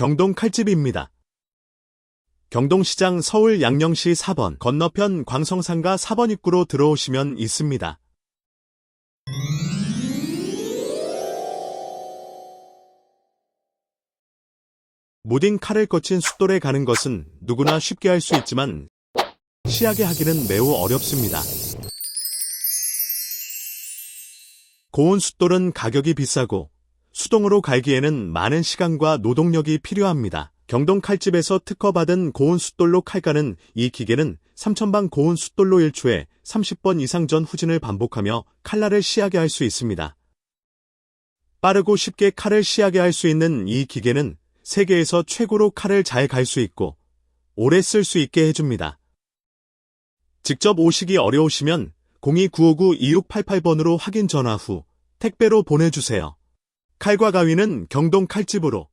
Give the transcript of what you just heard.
경동 칼집입니다. 경동시장 서울 양령시 4번 건너편 광성상가 4번 입구로 들어오시면 있습니다. 무딘 칼을 거친 숫돌에 가는 것은 누구나 쉽게 할 수 있지만 시하게 하기는 매우 어렵습니다. 고운 숫돌은 가격이 비싸고 수동으로 갈기에는 많은 시간과 노동력이 필요합니다. 경동 칼집에서 특허받은 고운 숫돌로 칼가는 이 기계는 3,000방 고운 숫돌로 1초에 30번 이상 전 후진을 반복하며 칼날을 시하게 할 수 있습니다. 빠르고 쉽게 칼을 시하게 할 수 있는 이 기계는 세계에서 최고로 칼을 잘 갈 수 있고 오래 쓸 수 있게 해줍니다. 직접 오시기 어려우시면 02-959-2688번으로 확인 전화 후 택배로 보내주세요. 칼과 가위는 경동 칼집으로